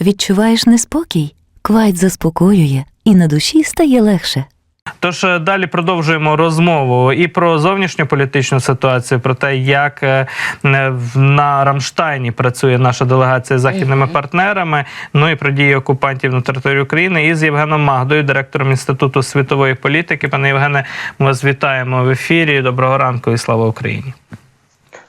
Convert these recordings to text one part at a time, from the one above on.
Відчуваєш неспокій? Квайт заспокоює, і на душі стає легше. Тож е, далі продовжуємо розмову і про зовнішньополітичну ситуацію, про те, як е, е, в- на Рамштайні працює наша делегація з західними партнерами. Ну і про дії окупантів на території України. І з Євгеном Магдою, директором інституту світової політики. Пане Євгене, ми вас вітаємо в ефірі. Доброго ранку і слава Україні.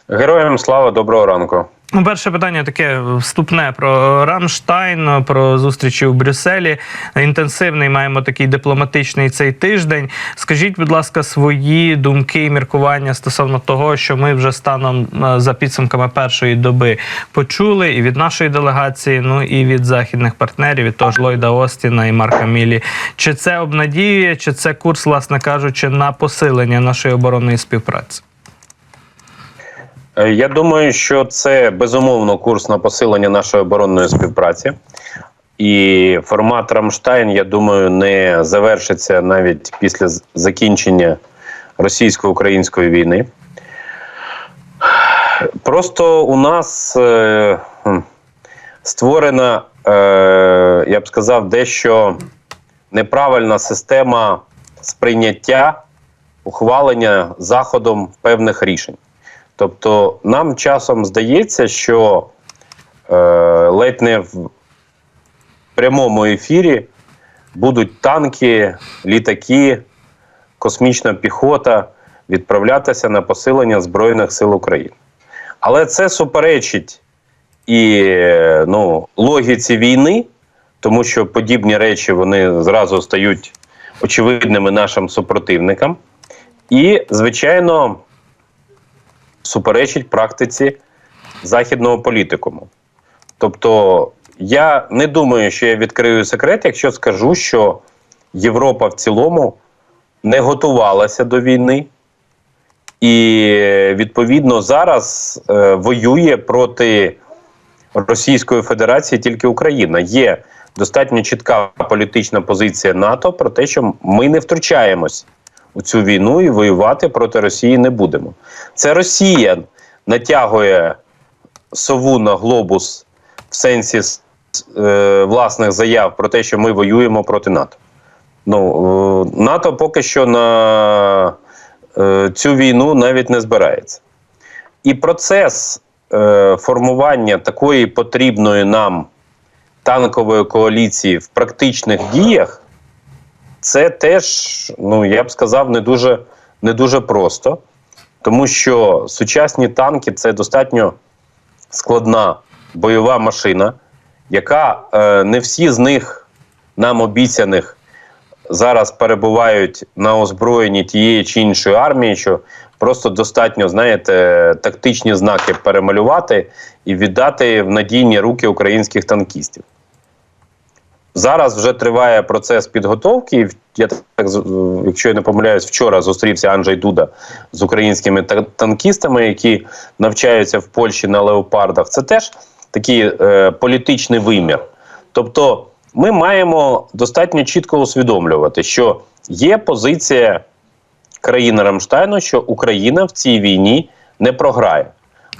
Героям слава, доброго ранку. Ну, перше питання таке вступне про Рамштайн, про зустрічі у Брюсселі. Інтенсивний маємо такий дипломатичний цей тиждень. Скажіть, будь ласка, свої думки і міркування стосовно того, що ми вже станом е, за підсумками першої доби почули і від нашої делегації, ну і від західних партнерів, від того ж Ллойда Остіна і Марка Мілі. Чи це обнадіює, чи це курс, власне кажучи, на посилення нашої оборонної співпраці? Е, Я думаю, що це безумовно курс на посилення нашої оборонної співпраці. І формат Рамштайн, я думаю, не завершиться навіть після закінчення російсько-української війни. Просто у нас е, створена, е, я б сказав, дещо неправильна система сприйняття ухвалення заходом певних рішень. Тобто, нам часом здається, що е, ледь не в прямому ефірі будуть танки, літаки, космічна піхота відправлятися на посилення Збройних сил України. Але це суперечить і ну, логіці війни, тому що подібні речі вони зразу стають очевидними нашим супротивникам. І, звичайно, суперечить практиці західного політикуму. Тобто, я не думаю, що я відкрию секрет, якщо скажу, що Європа в цілому не готувалася до війни, і відповідно зараз е, воює проти Російської Федерації тільки Україна. Є достатньо чітка політична позиція НАТО про те, що ми не втручаємось у цю війну і воювати проти Росії не будемо. Це Росія натягує сову на глобус в сенсі е, власних заяв про те, що ми воюємо проти НАТО. Ну, е, НАТО поки що на е, цю війну навіть не збирається. І процес е, формування такої потрібної нам танкової коаліції в практичних діях це теж, ну я б сказав, не дуже, не дуже просто, тому що сучасні танки це достатньо складна бойова машина, яка е, не всі з них нам обіцяних зараз перебувають на озброєнні тієї чи іншої армії, що просто достатньо, знаєте, тактичні знаки перемалювати і віддати в надійні руки українських танкістів. Зараз вже триває процес підготовки. Я так, якщо я не помиляюсь, вчора зустрівся Анджей Дуда з українськими та- танкістами, які навчаються в Польщі на леопардах. Це теж такий е, політичний вимір. Тобто, ми маємо достатньо чітко усвідомлювати, що є позиція країни Рамштайну, що Україна в цій війні не програє.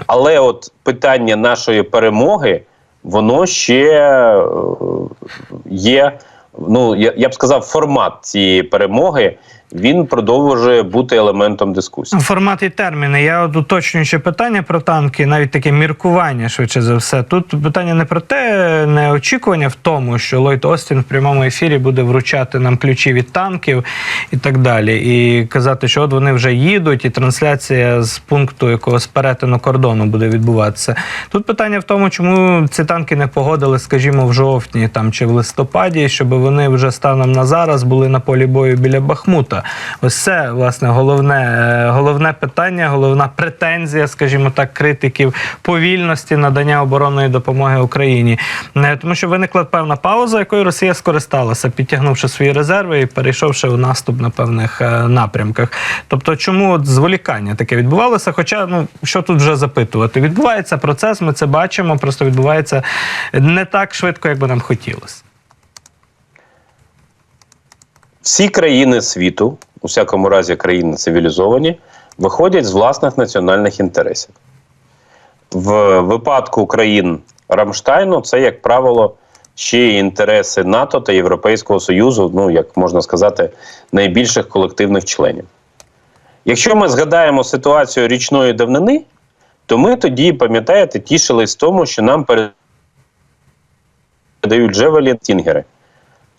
Але от питання нашої перемоги, воно ще е, є. Ну, я, я б сказав, формат цієї перемоги він продовжує бути елементом дискусії. Формат і терміни. Я от уточнюючи питання про танки, навіть таке міркування швидше за все. Тут питання не про те, не очікування в тому, що Ллойд Остін в прямому ефірі буде вручати нам ключі від танків і так далі. І казати, що от вони вже їдуть, і трансляція з пункту якогось перетину кордону буде відбуватися. Тут питання в тому, чому ці танки не погодили, скажімо, в жовтні там чи в листопаді, щоб вони вже станом на зараз були на полі бою біля Бахмута. Ось це власне головне, е, головне питання, головна претензія, скажімо так, критиків повільності надання оборонної допомоги Україні. Е, Тому що виникла певна пауза, якою Росія скористалася, підтягнувши свої резерви і перейшовши у наступ на певних е, напрямках. Тобто, чому от зволікання таке відбувалося? Хоча ну що тут вже запитувати? Відбувається процес, ми це бачимо, просто відбувається не так швидко, як би нам хотілося. Всі країни світу, у всякому разі країни цивілізовані, виходять з власних національних інтересів. В випадку країн Рамштайну це, як правило, ще й інтереси НАТО та Європейського Союзу, ну як можна сказати, найбільших колективних членів. Якщо ми згадаємо ситуацію річної давнини, то ми тоді, пам'ятаєте, тішились тому, що нам передають Джевелі Тінгери,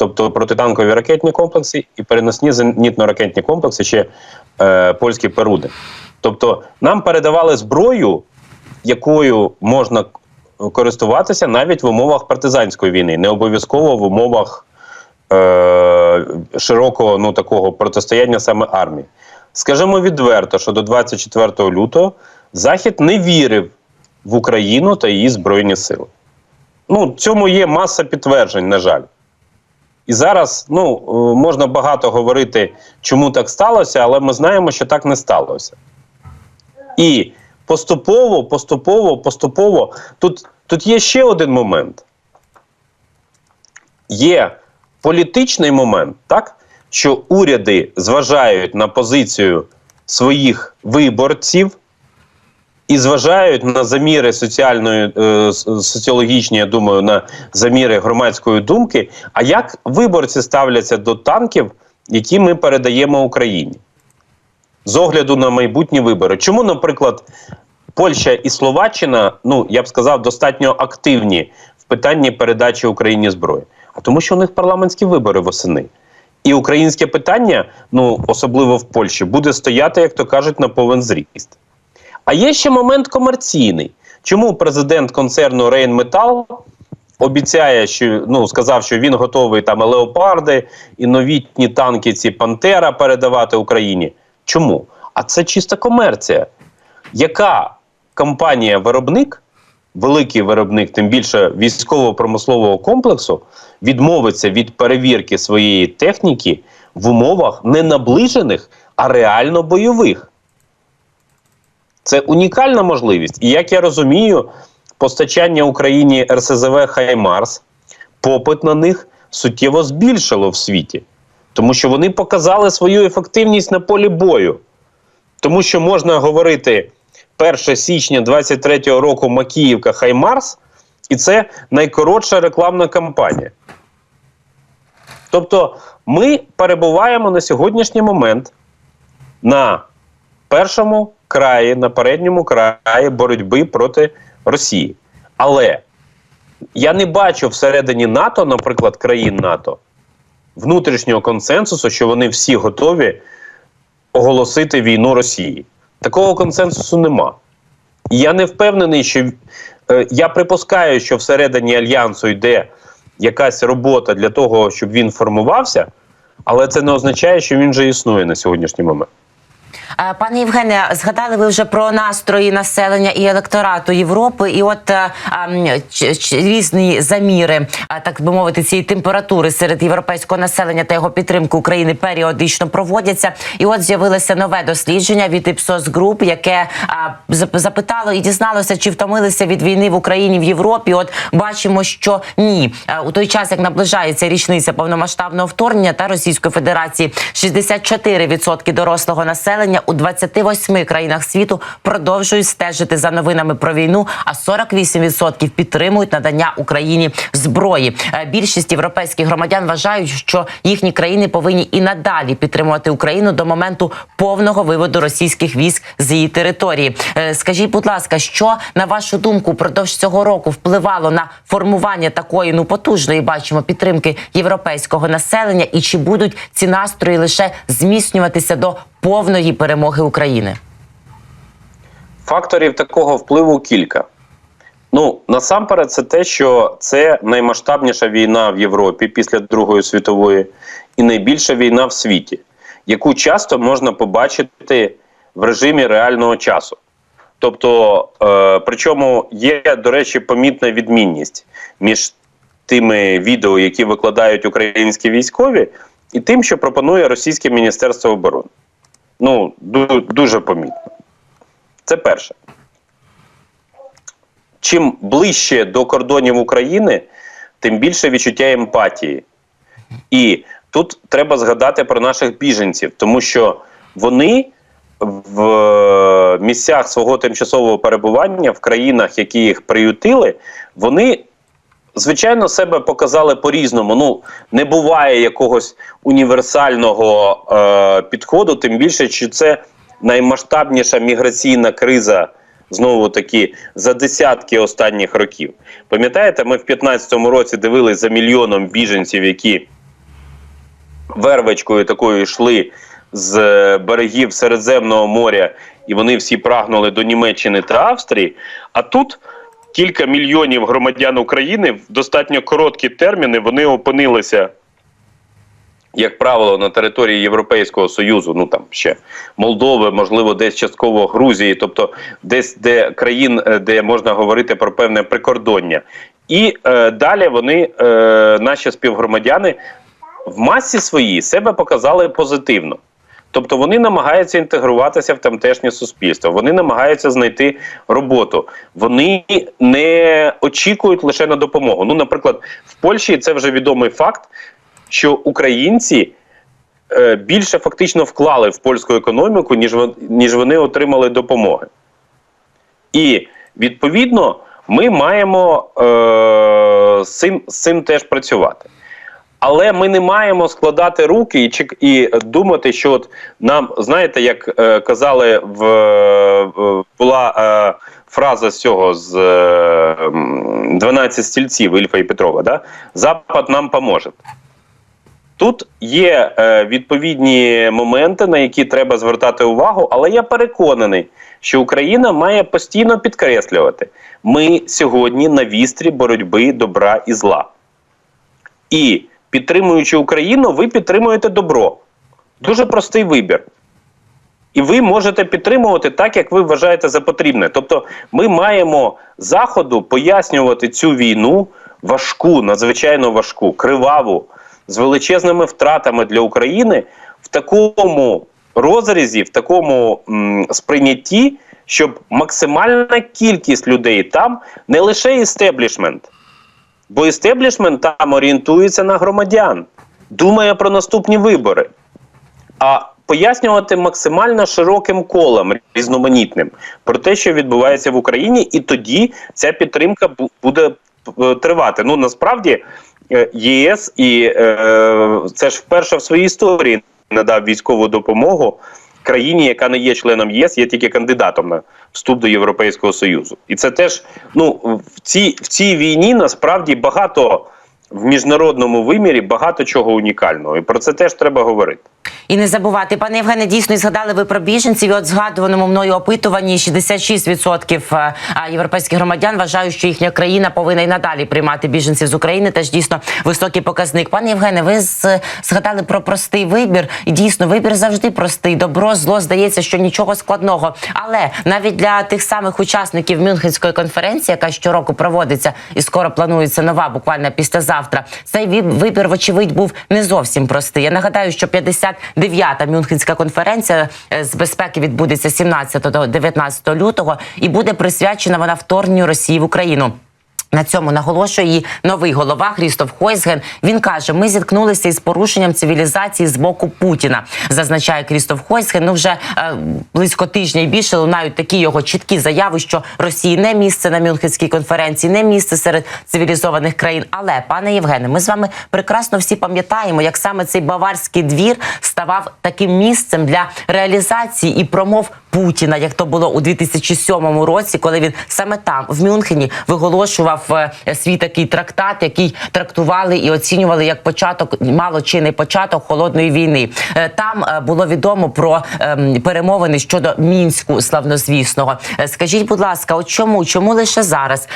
тобто протитанкові ракетні комплекси і переносні зенітно-ракетні комплекси ще е, польські Перуди. Тобто нам передавали зброю, якою можна користуватися навіть в умовах партизанської війни, не обов'язково в умовах е, широкого ну, такого протистояння саме армії. Скажімо відверто, що до 24 лютого Захід не вірив в Україну та її Збройні Сили. Ну, цьому є маса підтверджень, на жаль. І зараз ну, е, можна багато говорити, чому так сталося, але ми знаємо, що так не сталося. І поступово, поступово, поступово. Тут, тут є ще один момент. Є політичний момент, так? що уряди зважають на позицію своїх виборців і зважають на заміри соціальної, е, соціологічні, я думаю, на заміри громадської думки. А як виборці ставляться до танків, які ми передаємо Україні? З огляду на майбутні вибори. Чому, наприклад, Польща і Словаччина, ну я б сказав, достатньо активні в питанні передачі Україні зброї? А тому, що у них парламентські вибори восени. І українське питання, ну особливо в Польщі, буде стояти, як то кажуть, на повен зріст. А є ще момент комерційний. Чому президент концерну Рейнметал обіцяє, що ну сказав, що він готовий там леопарди і новітні танки, ці Пантера передавати Україні? Чому? А це чиста комерція. Яка компанія-виробник, великий виробник, тим більше військово-промислового комплексу, відмовиться від перевірки своєї техніки в умовах не наближених, а реально бойових? Це унікальна можливість. І як я розумію, постачання Україні РСЗВ Хаймарс, попит на них суттєво збільшило в світі, тому що вони показали свою ефективність на полі бою. Тому що можна говорити 1 січня 23-го року Макіївка Хаймарс, і це найкоротша рекламна кампанія. Тобто ми перебуваємо на сьогоднішній момент на першому краї, на передньому краї боротьби проти Росії. Але я не бачу всередині НАТО, наприклад, країн НАТО, внутрішнього консенсусу, що вони всі готові оголосити війну Росії. Такого консенсусу нема. Я не впевнений, що е, я припускаю, що всередині альянсу йде якась робота для того, щоб він формувався, але це не означає, що він вже існує на сьогоднішній момент. Е, Пане Євгене, згадали ви вже про настрої населення і електорату Європи, і от е, ем, ч- ч- різні заміри, е, так би мовити, цієї температури серед європейського населення та його підтримки України періодично проводяться. І от з'явилося нове дослідження від Ipsos Group, яке зап- запитало і дізналося, чи втомилися від війни в Україні в Європі. От бачимо, що ні, Е, у той час, як наближається річниця повномасштабного вторгнення та Російської Федерації, 64% дорослого населення у 28 країнах світу продовжують стежити за новинами про війну, а 48% підтримують надання Україні зброї. Е, Більшість європейських громадян вважають, що їхні країни повинні і надалі підтримувати Україну до моменту повного виводу російських військ з її території. Е, Скажіть, будь ласка, що на вашу думку впродовж цього року впливало на формування такої ну потужної бачимо підтримки європейського населення, і чи будуть ці настрої лише зміцнюватися до повної перемоги України? Факторів такого впливу кілька. Ну, насамперед, це те, що це наймасштабніша війна в Європі після Другої світової і найбільша війна в світі, яку часто можна побачити в режимі реального часу. Тобто, е, причому є, до речі, помітна відмінність між тими відео, які викладають українські військові, і тим, що пропонує Російське Міністерство оборони. Ну, дуже помітно. Це перше. Чим ближче до кордонів України, тим більше відчуття емпатії. І тут треба згадати про наших біженців, тому що вони в е, місцях свого тимчасового перебування в країнах, які їх приютили, вони звичайно, себе показали по-різному. Ну, не буває якогось універсального е, підходу, тим більше, що це наймасштабніша міграційна криза. Знову таки за десятки останніх років. Пам'ятаєте, ми в 2015 році дивились за мільйоном біженців, які вервечкою такою йшли з е, берегів Середземного моря, і вони всі прагнули до Німеччини та Австрії. А тут кілька мільйонів громадян України в достатньо короткі терміни вони опинилися. Як правило, на території Європейського Союзу, ну там ще Молдови, можливо, десь частково Грузії, тобто десь де країн, е, де можна говорити про певне прикордоння. І е, далі вони, е, наші співгромадяни, в масі своїй себе показали позитивно. Тобто вони намагаються інтегруватися в тамтешнє суспільство, вони намагаються знайти роботу. Вони не очікують лише на допомогу. Ну, наприклад, в Польщі це вже відомий факт, що українці е, більше фактично вклали в польську економіку, ніж, ніж вони отримали допомоги. І відповідно ми маємо е, з, цим, з цим теж працювати. Але ми не маємо складати руки і, чек- і думати, що от нам, знаєте, як е, казали, в, в була е, фраза з цього з е, 12 стільців Ільфа і Петрова, да? Запад нам поможе. Тут є е, відповідні моменти, на які треба звертати увагу, але я переконаний, що Україна має постійно підкреслювати: ми сьогодні на вістрі боротьби добра і зла. І підтримуючи Україну, ви підтримуєте добро. Дуже простий вибір. І ви можете підтримувати так, як ви вважаєте за потрібне. Тобто, ми маємо заходу пояснювати цю війну важку, надзвичайно важку, криваву, з величезними втратами для України в такому розрізі, в такому м, сприйнятті, щоб максимальна кількість людей там не лише істеблішмент, Бо істеблішмент там орієнтується на громадян, думає про наступні вибори. А пояснювати максимально широким колом різноманітним про те, що відбувається в Україні, і тоді ця підтримка буде е, тривати. Ну насправді е, ЄС і е, це ж вперше в своїй історії надав військову допомогу країні, яка не є членом ЄС, є тільки кандидатом на вступ до Європейського Союзу. І це теж ну в цій в цій війні насправді багато в міжнародному вимірі багато чого унікального, і про це теж треба говорити. І не забувати, пане Євгене, дійсно і згадали ви про біженців. І от згадуваному мною опитуванні 66% е, європейських громадян вважають, що їхня країна повинна і надалі приймати біженців з України. Теж дійсно високий показник. Пане Євгене, ви згадали про простий вибір. І дійсно вибір завжди простий. Добро, зло здається, що нічого складного. Але навіть для тих самих учасників Мюнхенської конференції, яка щороку проводиться і скоро планується нова, буквально післязавтра, цей виб- вибір, вочевидь, був не зовсім простий. Я нагадаю, що 59-та Мюнхенська конференція е, з безпеки відбудеться 17 до 19 лютого і буде присвячена вона вторгненню Росії в Україну. На цьому наголошує її новий голова Хрістоф Хойсген. Він каже: ми зіткнулися із порушенням цивілізації з боку Путіна. Зазначає Крістоф Хойсген. Ну вже е, близько тижня і більше лунають такі його чіткі заяви, що Росії не місце на Мюнхенській конференції, не місце серед цивілізованих країн. Але пане Євгене, ми з вами прекрасно всі пам'ятаємо, як саме цей баварський двір ставав таким місцем для реалізації і промов Путіна, як то було у 2007 році, коли він саме там в Мюнхені виголошував е, свій такий трактат, який трактували і оцінювали як початок, мало чи не початок холодної війни. Е, Там е, було відомо про ем, перемовини щодо мінську славнозвісного. Скажіть, будь ласка, от чому чому лише зараз?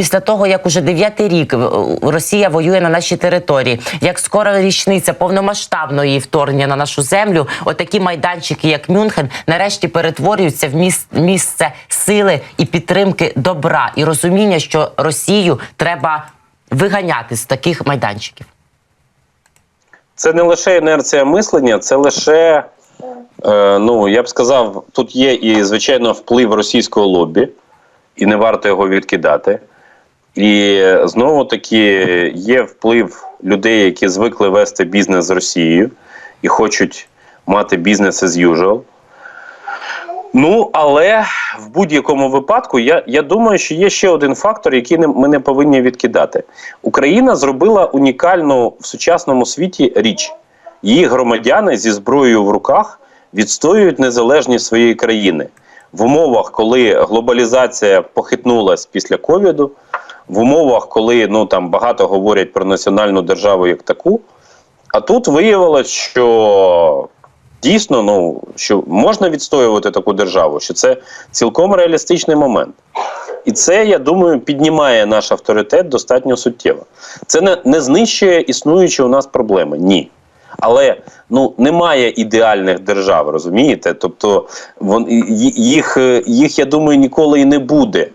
Після того, як уже дев'ятий рік Росія воює на нашій території, як скоро річниця повномасштабного її вторгнення на нашу землю, отакі майданчики, як Мюнхен, нарешті перетворюються в місце сили і підтримки добра і розуміння, що Росію треба виганяти з таких майданчиків. Це не лише інерція мислення, це лише, е, ну я б сказав, тут є і звичайно вплив російського лобі, і не варто його відкидати. І знову таки є вплив людей, які звикли вести бізнес з Росією і хочуть мати бізнес as usual. Ну, але в будь-якому випадку я, я думаю, що є ще один фактор, який не, ми не повинні відкидати. Україна зробила унікальну в сучасному світі річ. Її громадяни зі зброєю в руках відстоюють незалежність своєї країни в умовах, коли глобалізація похитнулась після ковіду, в умовах, коли ну там багато говорять про національну державу як таку. А тут виявилось, що дійсно ну, що можна відстоювати таку державу, що це цілком реалістичний момент. І це, я думаю, піднімає наш авторитет достатньо суттєво. Це не, не знищує існуючі у нас проблеми. Ні. Але ну немає ідеальних держав, розумієте? Тобто вон, їх, їх, я думаю, ніколи і не буде.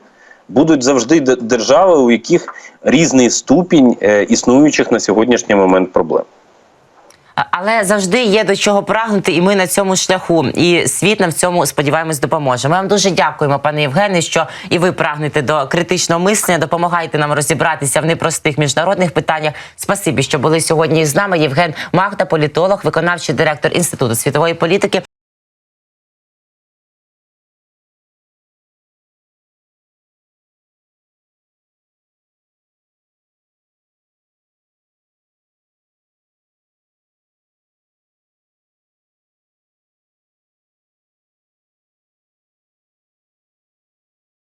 Будуть завжди держави, у яких різний ступінь е, існуючих на сьогоднішній момент проблем. Але завжди є до чого прагнути, і ми на цьому шляху. І світ нам в цьому сподіваємось допоможе. Ми вам дуже дякуємо, пане Євгене, що і ви прагнете до критичного мислення, допомагаєте нам розібратися в непростих міжнародних питаннях. Спасибі, що були сьогодні з нами. Євген Магда, політолог, виконавчий директор інституту світової політики.